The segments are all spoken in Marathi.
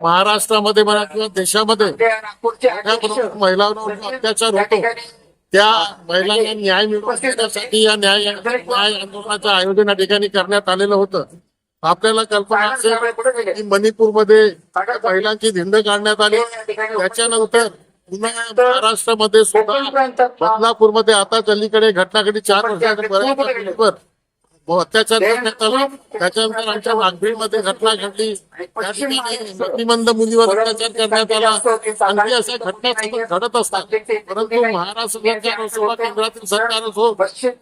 महाराष्ट्रामध्ये म्हणा किंवा देशामध्ये महिलांवर अत्याचार होतो त्या महिलांना न्याय मिळवून देण्यासाठी या न्याय न्याय आंदोलनाचं आयोजन या ठिकाणी करण्यात आलेलं होतं. आपल्याला कल्पना असेल की मणिपूरमध्ये महिलांची धिंड काढण्यात आली. त्याच्यानंतर पुन्हा महाराष्ट्रामध्ये सुद्धा बदलापूरमध्ये आता अलीकडे घटना घडली चार मुलीवर अत्याचार करण्यात आला. त्याच्यानंतर आमच्या नागभीडमध्ये घटना घडली ठिकाणी मतिमंद मुलीवर अत्याचार करण्यात आला. आणखी अशा घटना घडत असतात. परंतु महाराष्ट्र सरकार असो वा केंद्रातील सरकार असो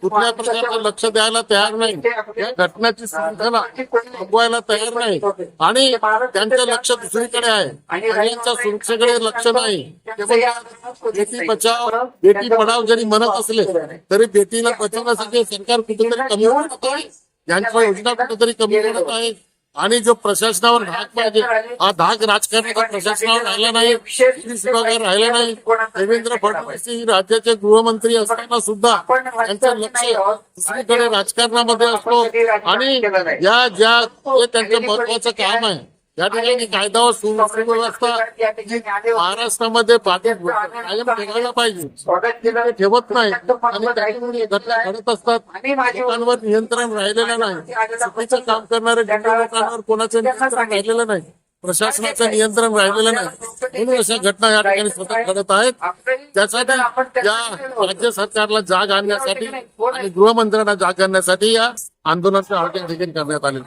कुठल्या प्रकारचं लक्ष द्यायला तयार नाही. या घटनाची शृंखला थांबवायला तयार नाही. आणि त्यांचं लक्ष दुसरीकडे आहे. महिलांच्या सुरक्षेकडे लक्ष नाही. केवळ बेटी बचाव बेटी पढाव जरी म्हणत असले तरी बेटीला बचावण्यासाठी सरकार कुठेतरी कमी पडत आहे. यांच्या योजना कुठेतरी कमी पडत आहे. आणि जो प्रशासनावर धाक पाहिजे हा धाक राजकारणाचा प्रशासनावर राहिला नाही. राहिला नाही. देवेंद्र फडणवीस हे राज्याचे गृहमंत्री असताना सुद्धा त्यांचं लक्ष दुसरीकडे राजकारणामध्ये असतो आणि या ज्या त्यांचं महत्वाचं काम आहे. या ठिकाणी कायदा व सुव्यवस्था महाराष्ट्रामध्ये पाठी कायम ठेवायला पाहिजे. ठेवत नाही. आणि त्याच्यामुळे घटना घडत असतात. लोकांवर नियंत्रण राहिलेलं नाही. चुकीचं काम करणारे गुंडे लोकांवर कोणाचं नियंत्रण राहिलेलं नाही. प्रशासनाचं नियंत्रण राहिलेलं नाही. म्हणून अशा घटना या ठिकाणी सतत घडत आहेत. त्यासाठी या राज्य सरकारला जाग आणण्यासाठी आणि गृहमंत्र्यांना जाग आणण्यासाठी या आंदोलनाचं आयोजन देखील करण्यात आले